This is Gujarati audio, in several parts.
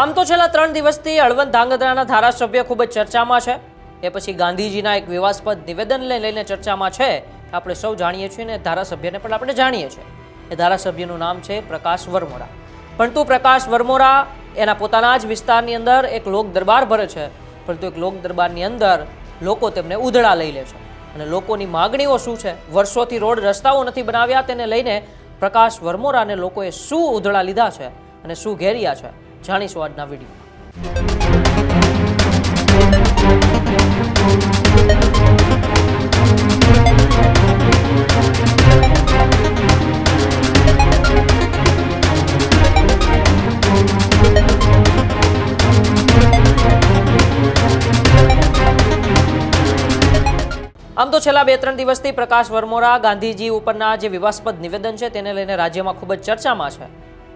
આમ તો છેલ્લા ત્રણ દિવસથી હળવદ ધાંગધ્રાના ધારાસભ્ય ખૂબ જ ચર્ચામાં છે. એ પછી ગાંધીજીના એક વિવાસ્પદ નિવેદનને લઈને ચર્ચામાં છે. આપણે સૌ જાણીએ છીએ ને ધારાસભ્યને પણ આપણે જાણીએ છીએ. એ ધારાસભ્યનું નામ છે પ્રકાશ વરમોરા. પરંતુ પ્રકાશ વરમોરા એના પોતાના જ વિસ્તારની અંદર એક લોક દરબાર ભરે છે. પરંતુ એક લોક દરબારની અંદર લોકો તેમને ઉધડા લઈ લે છે. અને લોકોની માગણીઓ શું છે? વર્ષોથી રોડ રસ્તાઓ નથી બનાવ્યા તેને લઈને પ્રકાશ વરમોરાને લોકોએ શું ઉધડા લીધા છે અને શું ઘેર્યા છે? જાણીશું આજના વિડીયોમાં આમ તો છેલ્લા બે ત્રણ દિવસથી પ્રકાશ વર્મોરા ગાંધીજી ઉપરના જે વિવાસ્પદ નિવેદન છે તેને લઈને રાજ્યમાં ખૂબ જ ચર્ચામાં છે.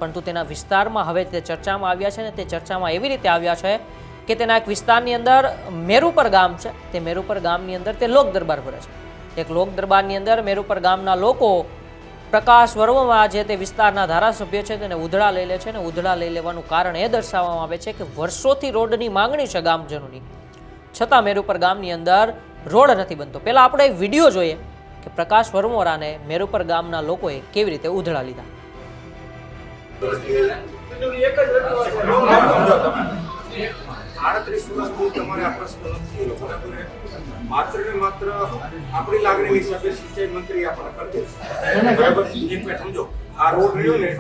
પરંતુ તેના વિસ્તારમાં હવે તે ચર્ચામાં આવ્યા છે ને તે ચર્ચામાં એવી રીતે આવ્યા છે કે તેના એક વિસ્તારની અંદર મેરુપર ગામ છે. તે મેરુપર ગામની અંદર તે લોક દરબાર ભરે છે. એક લોક દરબારની અંદર મેરુપર ગામના લોકો પ્રકાશ વર્મમાં જે તે વિસ્તારના ધારાસભ્ય છે તેને ઉધડા લઈ લે છે અને ઉધડા લઈ લેવાનું કારણ એ દર્શાવવામાં આવે છે કે વર્ષોથી રોડની માંગણી છે ગામજનોની. છતાં મેરુપર ગામની અંદર રોડ નથી બનતો. પહેલાં આપણે એક વીડિયો જોઈએ કે પ્રકાશ વરમોરાને મેરુપર ગામના લોકોએ કેવી રીતે ઉધડા લીધા. આડત્રીસ વર્ષથી તમારે આ પ્રશ્ન નથી થયેલો, માત્ર ને માત્ર આપણી લાગણી હિસાબે સિંચાઈ મંત્રી આપણને કરી દે બરાબર? એક મિનિટ સમજો. આ રોડ રહ્યો ને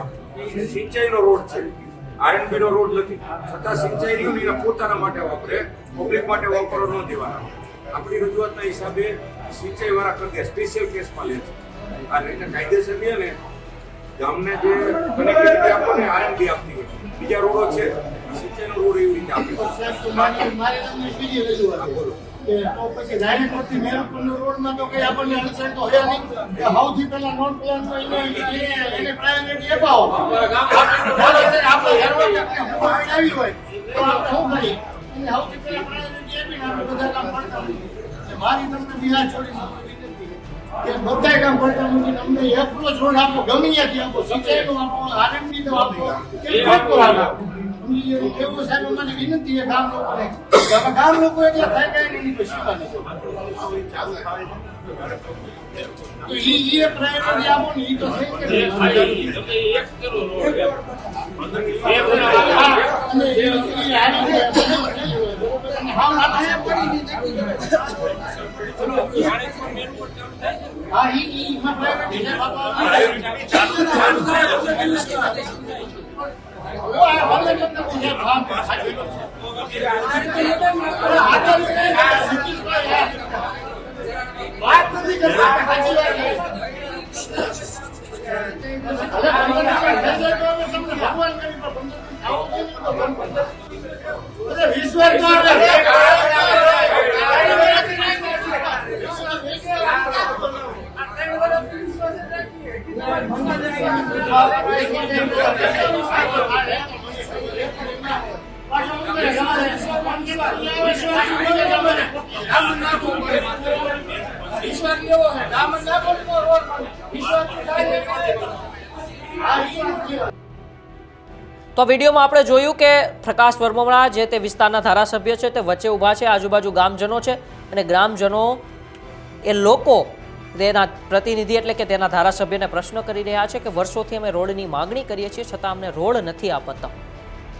એ સિંચાઈનો રોડ છે. આરએનબી નો રોડ નથી. છતાં સિંચાઈ રહ્યું ને પોતાના માટે વાપરે પબ્લિક માટે વાપરવા ન દેવાના. આપણી રજૂઆતના હિસાબે સિંચાઈ વાળા કરી દે સ્પેશિયલ કેસમાં લે છે. અને કાયદેસર ને ગામને જે કનેક્ટિવિટી આપો ને આરએનબી આપતી હોય. બીજા રોડો છે. સિંચાઈનો રોડ એવી રીતે આપી મારી તમને બીજી બિહાર છોડી કે બધા કામ કરતા નથી. તમને એકલો છોડ આપો ગમે ત્યાંથી આપો સિંચાઈનો આપો આરએમડી નો આપો કે કોઈ આપો. એવું સાહેબ અમારી વિનંતી છે ગામ લોકોને. ગામ લોકો એટલે થાય કાંઈ નહીં શીખવા તો ઈ પ્રાયોરિટી આપો ને ઈ તો થઈ કે નહીં? અને ઈ- ઈ હારી છે. અને હાવ આપણે એમ કરી દીધી. હા ઈ ઈ એમાં priority છે બાપા. ઓ, આ વાંધો નથી, છે, ભાગ. અરે, આગળ નહીં, આ સિટીમાં યાર. વાત નથી કરતા, સાચી વાત છે. અરે, વાંધો નહીં, થઈ જાય તો હવે તમને ભગવાન કરી દો. તમને આવું નહીં તો ભગવાન. અરે, વિશ્વાસ તો આપણે. તો વિડીયોમાં આપણે જોયું કે પ્રકાશ વર્મા જે તે વિસ્તારના ધારાસભ્ય છે તે વચ્ચે ઊભા છે, આજુબાજુ ગામજનો છે અને ગ્રામજનો એ લોકો તેના પ્રતિનિધિ એટલે કે તેના ધારાસભ્યને પ્રશ્ન કરી રહ્યા છે કે વર્ષોથી અમે રોડની માગણી કરીએ છીએ, છતાં અમને રોડ નથી આપતા.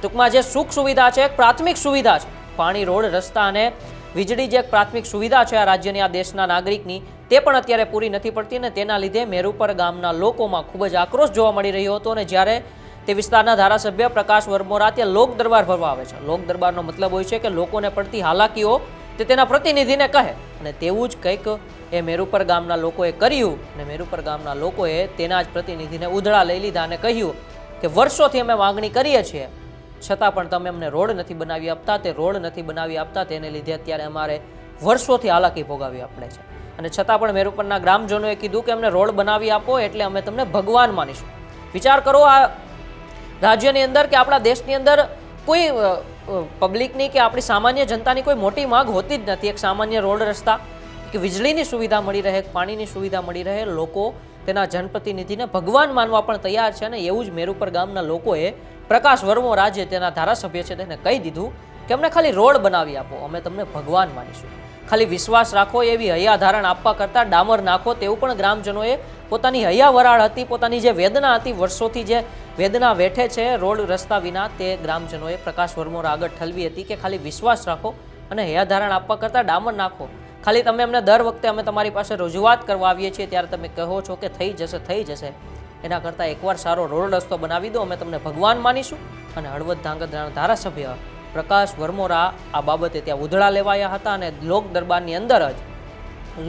ટૂંકમાં જે સુખ સુવિધા છે પ્રાથમિક સુવિધા છે. પાણી, રોડ, રસ્તા અને વીજળી જે એક પ્રાથમિક સુવિધા છે આ રાજ્યની, આ દેશના નાગરિકની, તે પણ અત્યારે પૂરી નથી પડતી અને તેના લીધે મેરુપર ગામના લોકોમાં ખૂબ જ આક્રોશ જોવા મળી રહ્યો હતો અને જ્યારે તે વિસ્તારના ધારાસભ્ય પ્રકાશ વર્મોરા ત્યાં લોક દરબાર ભરવા આવે છે. લોક દરબારનો મતલબ હોય છે કે લોકોને પડતી હાલાકીઓ તે તેના પ્રતિનિધિને કહે. અને તેવું જ કંઈક એ મેરુપર ગામના લોકોએ કર્યું. અને મેરુપર ગામના લોકોએ તેના જ પ્રતિનિધિને ઉધડા લઈ લીધા અને કહ્યું કે વર્ષોથી અમે માગણી કરીએ છીએ. છતાં પણ તમે અમને રોડ નથી બનાવી આપતા. તે રોડ નથી બનાવી આપતા. તેને લીધે અત્યારે અમારે વર્ષોથી હાલાકી ભોગાવી આપણે છે. અને છતાં પણ મેરુપરના ગ્રામજનોએ કીધું કે અમને રોડ બનાવી આપો એટલે અમે તમને ભગવાન માનીશું. વિચાર કરો આ રાજ્યની અંદર કે આપણા દેશની અંદર કોઈ પબ્લિકની કે આપણી સામાન્ય જનતાની કોઈ મોટી માંગ હોતી જ નથી. એક સામાન્ય રોડ રસ્તા, કે વીજળીની સુવિધા મળી રહે પાણીની સુવિધા મળી રહે, લોકો તેના જનપ્રતિનિધિને ભગવાન માનવા પણ તૈયાર છે અને એવું જ મેરુપર ગામના લોકોએ પ્રકાશ વર્મો રાજે તેના ધારાસભ્ય છે તેને કહી દીધું કે અમને ખાલી રોડ બનાવી આપો. અમે તમને ભગવાન માનીશું. ખાલી વિશ્વાસ રાખો એવી હૈયાધારણ આપવા કરતાં ડામર નાખો તેવું પણ ગ્રામજનોએ પોતાની હૈયા વરાળ હતી, પોતાની જે વેદના હતી વર્ષોથી જે વેદના વેઠે છે રોડ રસ્તા વિના તે ગ્રામજનોએ પ્રકાશ વર્મોર આગળ ઠલવી હતી કે ખાલી વિશ્વાસ રાખો અને હૈયાધારણ આપવા કરતાં ડામર નાખો. ખાલી તમે અમને દર વખતે અમે તમારી પાસે રજૂઆત કરવા આવીએ છીએ ત્યારે તમે કહો છો કે થઈ જશે થઈ જશે. એના કરતાં એકવાર સારો રોડ રસ્તો બનાવી દો, અમે તમને ભગવાન માનીશું. અને હળવદ ધાંગધ્રાના ધારાસભ્ય પ્રકાશ વર્મોરા આ બાબતે ત્યાં ઉધળા લેવાયા હતા અને લોક દરબારની અંદર જ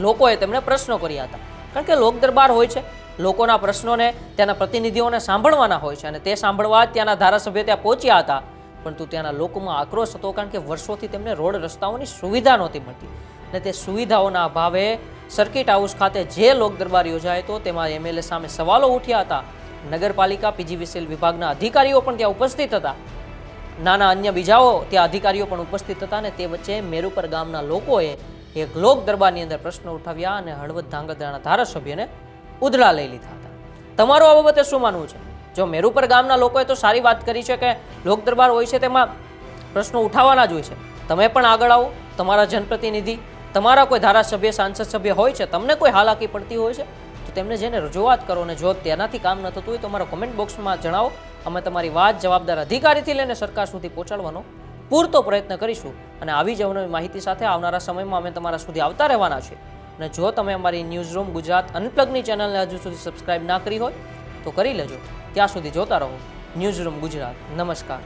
લોકોએ તેમણે પ્રશ્નો કર્યા હતા. કારણ કે લોક દરબાર હોય છે, લોકોના પ્રશ્નોને ત્યાંના પ્રતિનિધિઓને સાંભળવાના હોય છે અને તે સાંભળવા ત્યાંના ધારાસભ્ય ત્યાં પહોંચ્યા હતા. પરંતુ ત્યાંના લોકોમાં આક્રોશ હતો કારણ કે વર્ષોથી તેમને રોડ રસ્તાઓની સુવિધા નહોતી મળતી અને તે સુવિધાઓના અભાવે સર્કિટ હાઉસ ખાતે જે લોક દરબાર યોજાયો હતો, તેમાં એમએલએ સામે સવાલો ઉઠ્યા હતા. નગરપાલિકા પીજીવીસીએલ વિભાગના અધિકારીઓ પણ ત્યાં ઉપસ્થિત હતા. નાના અન્ય બીજાઓ ત્યાં અધિકારીઓ પણ ઉપસ્થિત હતા અને તે વચ્ચે મેરુપર ગામના લોકોએ એક લોક દરબારની અંદર પ્રશ્નો ઉઠાવ્યા અને હળવદ ધાંગધ્રાના ધારાસભ્યને ઉધડા લઈ લીધા હતા. તમારું આ બાબતે શું માનવું છે? જો મેરુપર ગામના લોકોએ તો સારી વાત કરી છે કે લોક દરબાર હોય છે તેમાં પ્રશ્નો ઉઠાવવાના જ હોય છે. તમે પણ આગળ આવો, તમારા જનપ્રતિનિધિ, તમારા કોઈ ધારાસભ્ય, સાંસદ સભ્ય હોય છે, તમને કોઈ હાલાકી પડતી હોય છે? તો તેમને જેને રજૂઆત કરો અને જો તેનાથી કામ ન થતું હોય તો અમારા કોમેન્ટ બોક્સમાં જણાવો. અમે તમારી વાત જવાબદાર અધિકારીથી લઈને સરકાર સુધી પહોંચાડવાનો પૂરતો પ્રયત્ન કરીશું અને આવી જ અવનવી માહિતી સાથે આવનારા સમયમાં અમે તમારા સુધી આવતા રહેવાના છીએ. અને જો તમે અમારી ન્યૂઝ રૂમ ગુજરાત અનપ્લગની ચેનલને હજુ સુધી સબસ્ક્રાઇબ ના કરી હોય, તો કરી લેજો. ત્યાં સુધી જોતા રહો. News room Gujarat. નમસ્કાર.